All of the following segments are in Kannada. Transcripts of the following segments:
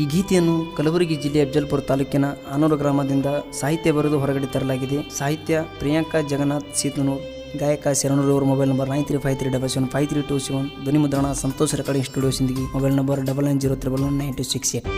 ಈ ಗೀತೆಯನ್ನು ಕಲಬುರಗಿ ಜಿಲ್ಲೆಯ ಅಬ್ಜಲ್ಪುರ ತಾಲೂಕಿನ ಆನೂರು ಗ್ರಾಮದಿಂದ ಸಾಹಿತ್ಯ ಬರೆದು ಹೊರಗಡೆ ತರಲಾಗಿದೆ. ಸಾಹಿತ್ಯ ಪ್ರಿಯಾಂಕಾ ಜಗನ್ನಾಥ್ ಸೀತನೂರ್, ಗಾಯಕ ಶರಣೂರು ಅವರ mobile number nine three five three double seven five three two seven ಧ್ವನಿ ಮುದ್ರಣ Santosh recording studio mobile number double nine zero triple one nine two six eight.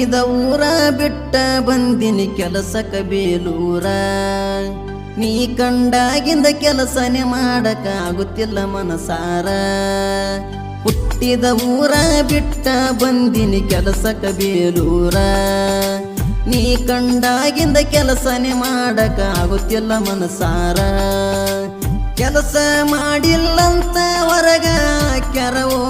ಹುಟ್ಟಿದ ಊರ ಬಿಟ್ಟ ಬಂದಿನಿ ಕೆಲಸಕ ಬೇಲೂರ. ನೀ ಕಂಡಾಗಿಂದ ಕೆಲಸನೇ ಮಾಡಕ ಆಗುತ್ತಿಲ್ಲ ಮನಸಾರ. ಹುಟ್ಟಿದ ಊರ ಬಿಟ್ಟ ಬಂದಿನಿ ಕೆಲಸಕ ಬೇಲೂರ. ನೀ ಕಂಡಾಗಿಂದ ಕೆಲಸನೇ ಮಾಡಕ ಆಗುತ್ತಿಲ್ಲ ಮನಸಾರ. ಕೆಲಸ ಮಾಡಿಲ್ಲಂತ ಹೊರಗ ಕೆರವೋನಾರ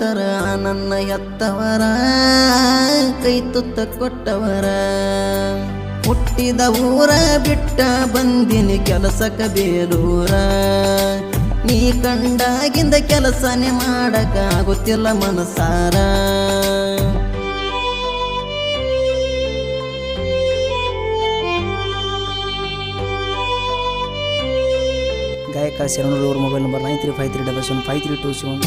ಬಂದಂಗಾಗತರ ನನ್ನ ಎತ್ತವರ, ಕೈ ತುತ್ತ ಕೊಟ್ಟವರ. ಹುಟ್ಟಿದ ಊರ ಬಿಟ್ಟ ಬಂದಿನಿ ಕೆಲಸಕ ಬೇರೂರ ನೀ ಕಂಡಾಗಿಂದ ಕೆಲಸನೇ ಮಾಡಕ ಆಗುತ್ತಿಲ್ಲ ಮನಸಾರ. ಗಾಯಕ Sharanur mobile number nine three five three double seven five three two seven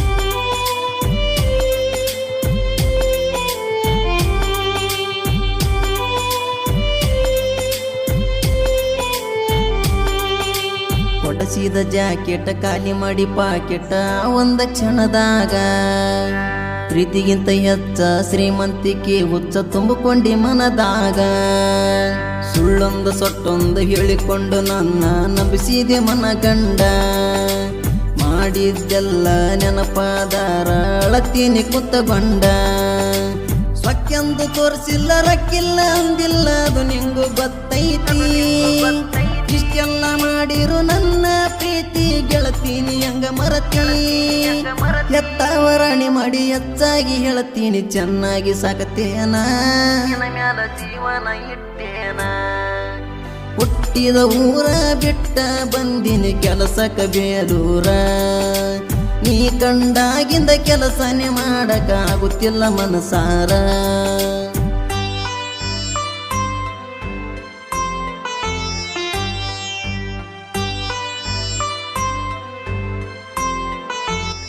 ಒಡಸಿದ jacket ಖಾಲಿ ಮಾಡಿ ಪಾಕೆಟ್ ಒಂದ ಕ್ಷಣದಾಗ. ಪ್ರೀತಿಗಿಂತ ಹೆಚ್ಚ ಶ್ರೀಮಂತಿಕೆ ಹುಚ್ಚ ತುಂಬಿಕೊಂಡಿ ಮನದಾಗ. ಸುಳ್ಳೊಂದು ಸೊಟ್ಟೊಂದು ಹೇಳಿಕೊಂಡು ನನ್ನ ನಂಬಿಸಿದೆ ಮನಗಂಡ. ಮಾಡಿದ್ದೆಲ್ಲ ನೆನಪಾದಾರ, ಅಳತೀನಿ ಬಂಡ ಸ್ವಕ್ಕೆಂದು ತೋರಿಸಿಲ್ಲ, ರಕ್ಕಿಲ್ಲ ಅಂದಿಲ್ಲ, ಅದು ನಿಂಗು ಗೊತ್ತೈತಿ. ಇಷ್ಟೆಲ್ಲ ಮಾಡಿರು ನನ್ನ ಗೆಳತೀನಿ ಹಂಗ ಮರತೀನಿ ಎತ್ತವರಾಣಿ ಮಾಡಿ ಹೆಚ್ಚಾಗಿ ಹೇಳತೀನಿ, ಚೆನ್ನಾಗಿ ಸಾಕತೇನ ಜೀವನ ಇಟ್ಟೇನ ಹುಟ್ಟಿದ ಊರ ಬಿಟ್ಟ ಬಂದಿನಿ ಕೆಲಸಕ್ಕೆ ಬೇಲೂರ ನೀ ಕಂಡಾಗಿಂದ ಕೆಲಸನೇ ಮಾಡಕ್ಕಾಗುತ್ತಿಲ್ಲ ಮನಸಾರ.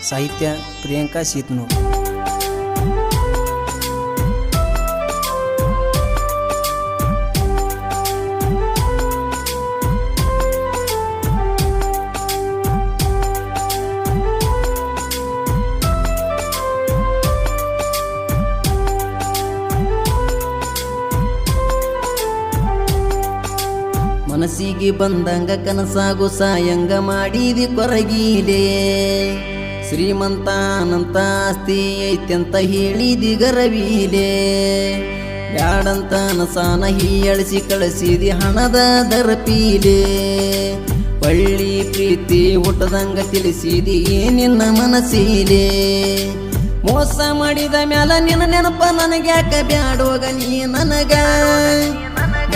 ಸಾಹಿತ್ಯ ಪ್ರಿಯಾಂಕಾ ಸೀತ್ನೂರ್ ಮನಸ್ಸಿಗೆ ಬಂದಂಗ ಕನಸಾಗು ಸಾಯಂಗ ಮಾಡಿದಿ ಕೊರಗೀಲೆ. ಶ್ರೀಮಂತ ಅನಂತ ಆಸ್ತಿ ಐತ್ಯಂತ ಹೇಳಿದಿ ಗರವೀಲೆ. ಬ್ಯಾಡಂತ ನಸಾನ ಹೀಯಳಿಸಿ ಕಳಿಸಿದಿ ಹಣದ ದರಪೀಲೆ. ಬಳ್ಳಿ ಪ್ರೀತಿ ಹುಟ್ಟದಂಗ ತಿಳಿಸಿದಿ ನಿನ್ನ ಮನಸ್ಸೀಲೆ ಮೋಸ ಮಾಡಿದ ಮ್ಯಾಲ ನಿನ್ನ ನೆನಪ ನನಗ್ಯಾಕ ಬ್ಯಾಡೋಗ ನೀ ನನಗ?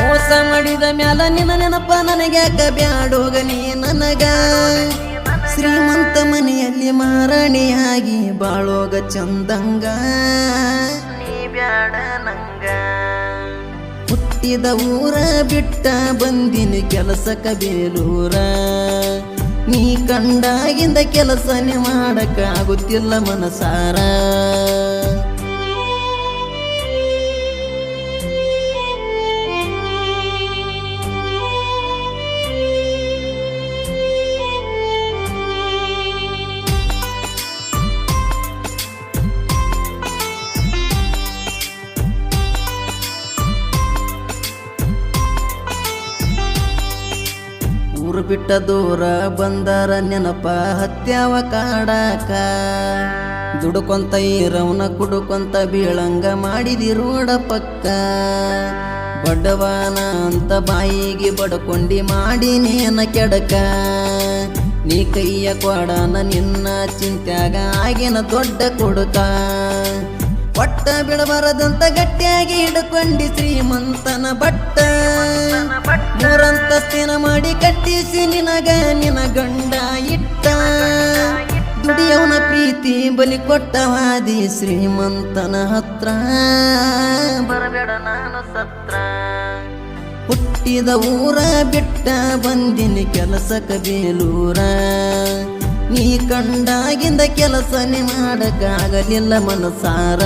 ಮೋಸ ಮಾಡಿದ ಮ್ಯಾಲ ನಿನ್ನ ನೆನಪ ನನಗ್ಯಾಕ ಬ್ಯಾಡೋಗ ನೀ ನನಗ? ಶ್ರೀಮಂತ ಮನೆಯಲ್ಲಿ ಮಾರಣಿಯಾಗಿ ಬಾಳೋಗ ಚಂದಂಗ. ನೀ ಬ್ಯಾಡ ನಂಗ. ಹುಟ್ಟಿದ ಊರ ಬಿಟ್ಟ ಬಂದಿನ ಕೆಲಸ ಕಬೇಲೂರ ನೀ ಕಂಡಾಗಿಂದ ಕೆಲಸನೇ ಮಾಡಕ್ಕಾಗುತ್ತಿಲ್ಲ ಆಗುತ್ತಿಲ್ಲ ಮನಸಾರ. ಊರು ಬಿಟ್ಟ ದೂರ ಬಂದರ ನೆನಪ ಹತ್ಯಾವ ಕಾಡಾಕ. ದುಡುಕೊಂತ ಈರವನ ಕುಡುಕೊಂತ ಬೀಳಂಗ ಮಾಡಿದಿ ರೋಡ ಪಕ್ಕ. ಬಡವನ ಅಂತ ಬಾಯಿಗೆ ಬಡ್ಕೊಂಡಿ ಮಾಡಿ ನೇನ ಕೆಡಕ. ನೀ ಕೈಯ ಕೊಡನ ನಿನ್ನ ಚಿಂತ್ಯಾಗ ಆಗಿನ ದೊಡ್ಡ ಕೊಡುಕ. ಒಟ್ಟ ಬಿಡಬಾರದಂತ ಗಟ್ಟಿಯಾಗಿ ಹಿಡ್ಕೊಂಡಿ ಶ್ರೀಮಂತನ ಬಟ್ಟ. ಮೂರಂತಸ್ತಿನ ಮಾಡಿ ಕಟ್ಟಿಸಿ ನಿನಗ ನಿನ ಗಂಡ ಇಟ್ಟ. ದುಡಿಯವನ ಪ್ರೀತಿ ಬಲಿ ಕೊಟ್ಟವಾದಿ ಶ್ರೀಮಂತನ ಹತ್ರ. ಬರಬೇಡ ನಾನು ಸತ್ರ. ಹುಟ್ಟಿದ ಊರ ಬಿಟ್ಟ ಬಂದಿನಿ ಕೆಲಸಕ್ಕೆ ಬೇಲೂರ. ನೀ ಕಂಡಾಗಿಂದ ಕೆಲಸನೇ ಮಾಡಕ್ಕಾಗಲಿಲ್ಲ ಮನಸಾರ.